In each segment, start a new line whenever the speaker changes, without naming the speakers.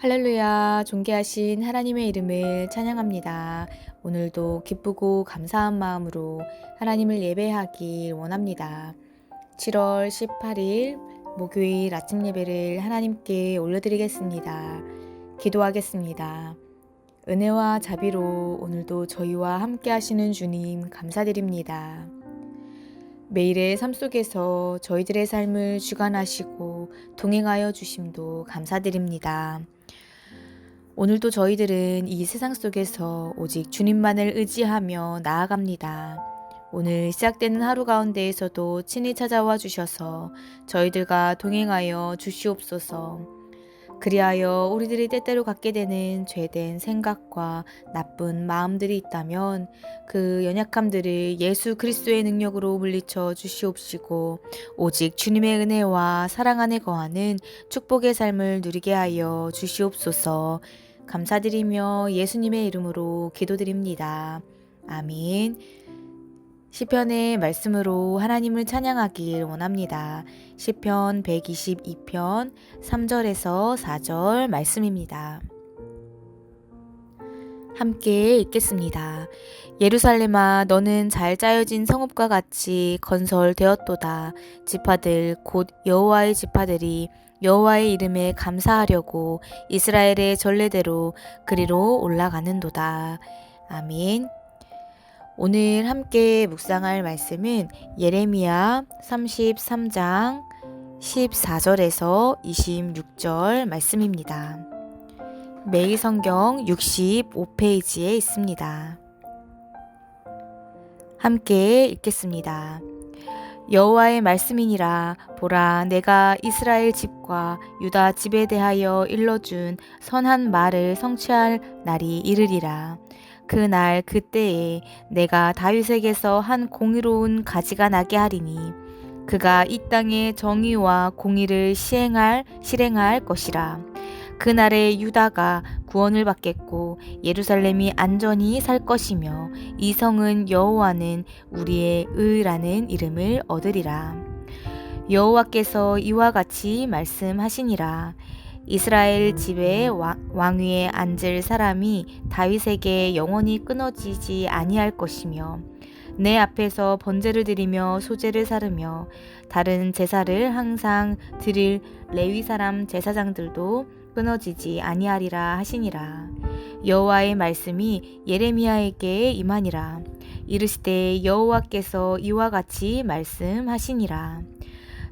할렐루야, 존귀하신 하나님의 이름을 찬양합니다. 오늘도 기쁘고 감사한 마음으로 하나님을 예배하길 원합니다. 7월 18일 목요일 아침 예배를 하나님께 올려드리겠습니다. 기도하겠습니다. 은혜와 자비로 오늘도 저희와 함께 하시는 주님 감사드립니다. 매일의 삶 속에서 저희들의 삶을 주관하시고 동행하여 주심도 감사드립니다. 오늘도 저희들은 이 세상 속에서 오직 주님만을 의지하며 나아갑니다. 오늘 시작되는 하루 가운데에서도 친히 찾아와 주셔서 저희들과 동행하여 주시옵소서. 그리하여 우리들이 때때로 갖게 되는 죄된 생각과 나쁜 마음들이 있다면 그 연약함들을 예수 그리스도의 능력으로 물리쳐 주시옵시고 오직 주님의 은혜와 사랑 안에 거하는 축복의 삶을 누리게 하여 주시옵소서. 감사드리며 예수님의 이름으로 기도드립니다. 아멘. 시편의 말씀으로 하나님을 찬양하길 원합니다. 시편 122편 3절에서 4절 말씀입니다. 함께 읽겠습니다. 예루살렘아 너는 잘 짜여진 성읍과 같이 건설되었도다. 지파들 곧 여호와의 지파들이 여호와의 이름에 감사하려고 이스라엘의 전례대로 그리로 올라가는도다. 아멘. 오늘 함께 묵상할 말씀은 예레미야 33장 14절에서 26절 말씀입니다. 매일 성경 65페이지에 있습니다. 함께 읽겠습니다. 여호와의 말씀이니라 보라 내가 이스라엘 집과 유다 집에 대하여 일러준 선한 말을 성취할 날이 이르리라 그날 그때에 내가 다윗에게서 한 공의로운 가지가 나게 하리니 그가 이 땅에 정의와 공의를 시행할 실행할 것이라 그날에 유다가 구원을 받겠고 예루살렘이 안전히 살 것이며 이 성은 여호와는 우리의 의라는 이름을 얻으리라. 여호와께서 이와 같이 말씀하시니라. 이스라엘 집에 왕위에 앉을 사람이 다윗에게 영원히 끊어지지 아니할 것이며 내 앞에서 번제를 드리며 소제를 사르며 다른 제사를 항상 드릴 레위 사람 제사장들도 끊어지지 아니하리라 하시니라. 여호와의 말씀이 예레미야에게 임하니라. 이르시되 여호와께서 이와 같이 말씀하시니라.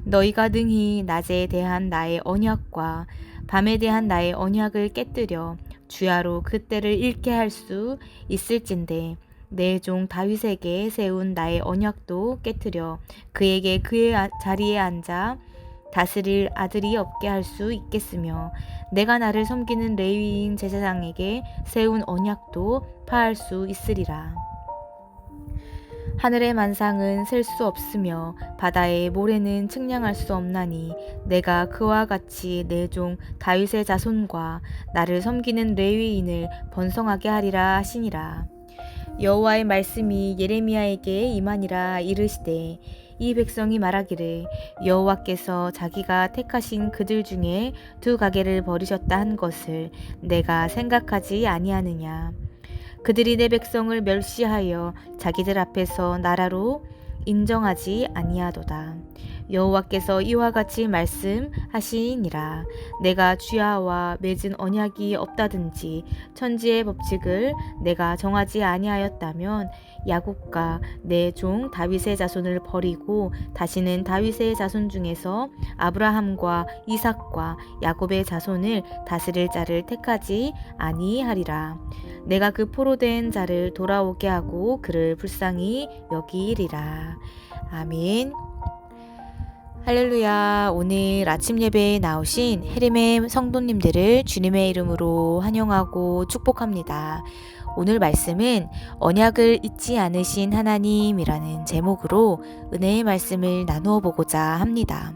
너희가 능히 낮에 대한 나의 언약과 밤에 대한 나의 언약을 깨뜨려 주야로 그때를 잃게 할 수 있을진데 내 종 다윗에게 세운 나의 언약도 깨뜨려 그에게 그의 아, 자리에 앉아 다스릴 아들이 없게 할 수 있겠으며 내가 나를 섬기는 레위인 제사장에게 세운 언약도 파할 수 있으리라. 하늘의 만상은 셀 수 없으며 바다의 모래는 측량할 수 없나니 내가 그와 같이 내 종 다윗의 자손과 나를 섬기는 레위인을 번성하게 하리라 하시니라 여호와의 말씀이 예레미야에게 임하니라 이르시되 이 백성이 말하기를 여호와께서 자기가 택하신 그들 중에 두 가게를 버리셨다 한 것을 내가 생각하지 아니하느냐 그들이 내 백성을 멸시하여 자기들 앞에서 나라로 인정하지 아니하도다. 여호와께서 이와 같이 말씀하시니라. 내가 주야와 맺은 언약이 없다든지 천지의 법칙을 내가 정하지 아니하였다면 야곱과 내 종 다윗의 자손을 버리고 다시는 다윗의 자손 중에서 아브라함과 이삭과 야곱의 자손을 다스릴 자를 택하지 아니하리라. 내가 그 포로된 자를 돌아오게 하고 그를 불쌍히 여기리라. 아멘. 할렐루야. 오늘 아침 예배에 나오신 헤림의 성도님들을 주님의 이름으로 환영하고 축복합니다. 오늘 말씀은 언약을 잊지 않으신 하나님이라는 제목으로 은혜의 말씀을 나누어 보고자 합니다.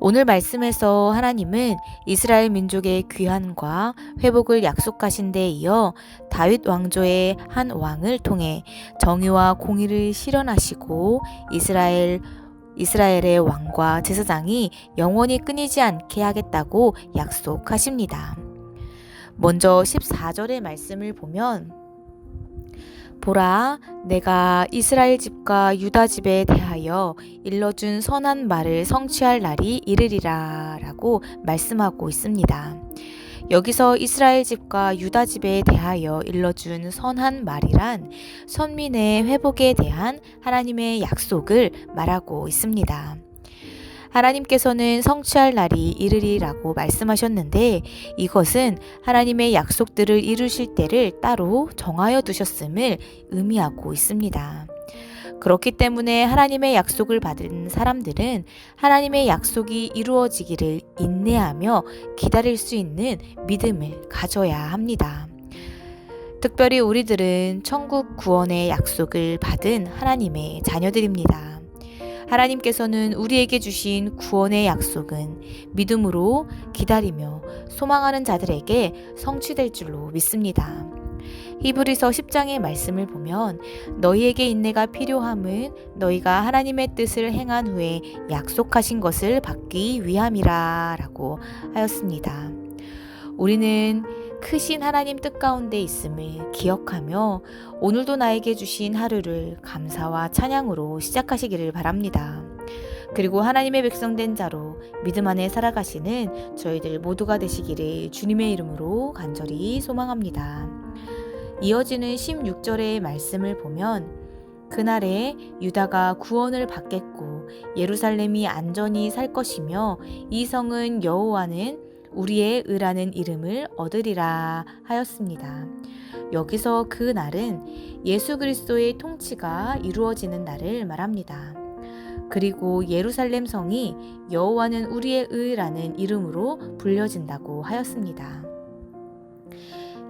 오늘 말씀에서 하나님은 이스라엘 민족의 귀환과 회복을 약속하신 데 이어 다윗 왕조의 한 왕을 통해 정의와 공의를 실현하시고 이스라엘 이스라엘의 왕과 제사장이 영원히 끊이지 않게 하겠다고 약속하십니다. 먼저 14절의 말씀을 보면 보라 내가 이스라엘 집과 유다 집에 대하여 일러준 선한 말을 성취할 날이 이르리라 라고 말씀하고 있습니다. 여기서 이스라엘 집과 유다 집에 대하여 일러준 선한 말이란 선민의 회복에 대한 하나님의 약속을 말하고 있습니다. 하나님께서는 성취할 날이 이르리라고 말씀하셨는데 이것은 하나님의 약속들을 이루실 때를 따로 정하여 두셨음을 의미하고 있습니다. 그렇기 때문에 하나님의 약속을 받은 사람들은 하나님의 약속이 이루어지기를 인내하며 기다릴 수 있는 믿음을 가져야 합니다. 특별히 우리들은 천국 구원의 약속을 받은 하나님의 자녀들입니다. 하나님께서는 우리에게 주신 구원의 약속은 믿음으로 기다리며 소망하는 자들에게 성취될 줄로 믿습니다. 히브리서 10장의 말씀을 보면 너희에게 인내가 필요함은 너희가 하나님의 뜻을 행한 후에 약속하신 것을 받기 위함이라 라고 하였습니다. 우리는 크신 하나님 뜻 가운데 있음을 기억하며 오늘도 나에게 주신 하루를 감사와 찬양으로 시작하시기를 바랍니다. 그리고 하나님의 백성된 자로 믿음 안에 살아가시는 저희들 모두가 되시기를 주님의 이름으로 간절히 소망합니다. 이어지는 16절의 말씀을 보면 그날에 유다가 구원을 받겠고 예루살렘이 안전히 살 것이며 이 성은 여호와는 우리의 의라는 이름을 얻으리라 하였습니다. 여기서 그 날은 예수 그리스도의 통치가 이루어지는 날을 말합니다. 그리고 예루살렘 성이 여호와는 우리의 의라는 이름으로 불려진다고 하였습니다.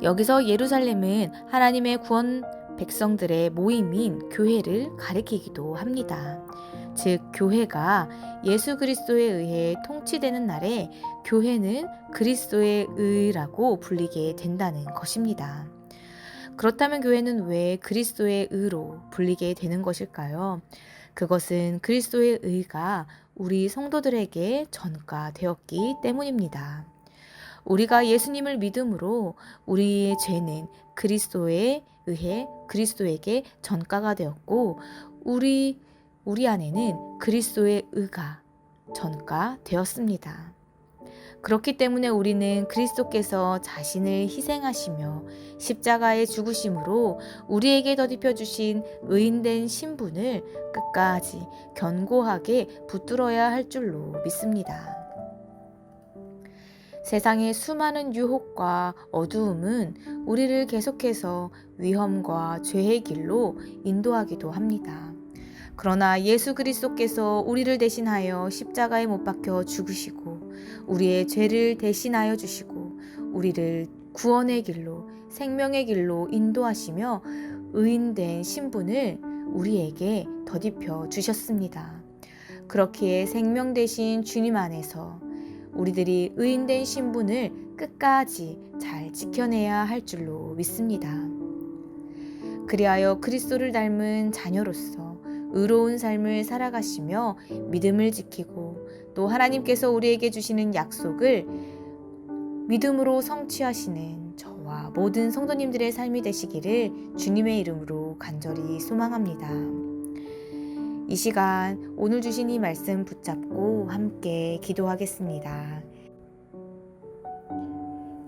여기서 예루살렘은 하나님의 구원 백성들의 모임인 교회를 가리키기도 합니다. 즉 교회가 예수 그리스도에 의해 통치되는 날에 교회는 그리스도의 의라고 불리게 된다는 것입니다. 그렇다면 교회는 왜 그리스도의 의로 불리게 되는 것일까요? 그것은 그리스도의 의가 우리 성도들에게 전가되었기 때문입니다. 우리가 예수님을 믿음으로 우리의 죄는 그리스도에 의해 그리스도에게 전가가 되었고 우리 우리 안에는 그리스도의 의가 전가 되었습니다. 그렇기 때문에 우리는 그리스도께서 자신을 희생하시며 십자가의 죽으심으로 우리에게 더입혀 주신 의인된 신분을 끝까지 견고하게 붙들어야 할 줄로 믿습니다. 세상의 수많은 유혹과 어두움은 우리를 계속해서 위험과 죄의 길로 인도하기도 합니다. 그러나 예수 그리스도께서 우리를 대신하여 십자가에 못 박혀 죽으시고 우리의 죄를 대신하여 주시고 우리를 구원의 길로 생명의 길로 인도하시며 의인된 신분을 우리에게 덧입혀 주셨습니다. 그렇기에 생명 대신 주님 안에서 우리들이 의인된 신분을 끝까지 잘 지켜내야 할 줄로 믿습니다. 그리하여 그리스도를 닮은 자녀로서 의로운 삶을 살아가시며 믿음을 지키고 또 하나님께서 우리에게 주시는 약속을 믿음으로 성취하시는 저와 모든 성도님들의 삶이 되시기를 주님의 이름으로 간절히 소망합니다. 이 시간 오늘 주신 이 말씀 붙잡고 함께 기도하겠습니다.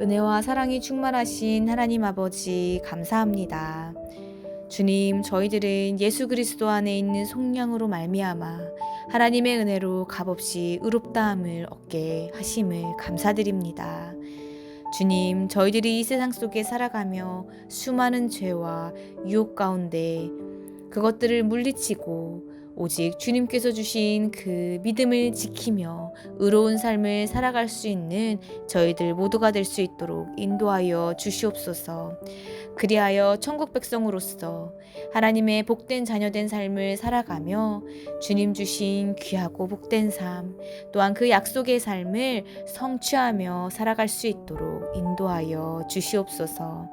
은혜와 사랑이 충만하신 하나님 아버지 감사합니다. 주님, 저희들은 예수 그리스도 안에 있는 속량으로 말미암아 하나님의 은혜로 값없이 의롭다함을 얻게 하심을 감사드립니다. 주님, 저희들이 이 세상 속에 살아가며 수많은 죄와 유혹 가운데 그것들을 물리치고 오직 주님께서 주신 그 믿음을 지키며 의로운 삶을 살아갈 수 있는 저희들 모두가 될 수 있도록 인도하여 주시옵소서. 그리하여 천국 백성으로서 하나님의 복된 자녀된 삶을 살아가며 주님 주신 귀하고 복된 삶, 또한 그 약속의 삶을 성취하며 살아갈 수 있도록 인도하여 주시옵소서.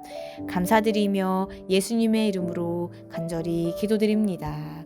감사드리며 예수님의 이름으로 간절히 기도드립니다.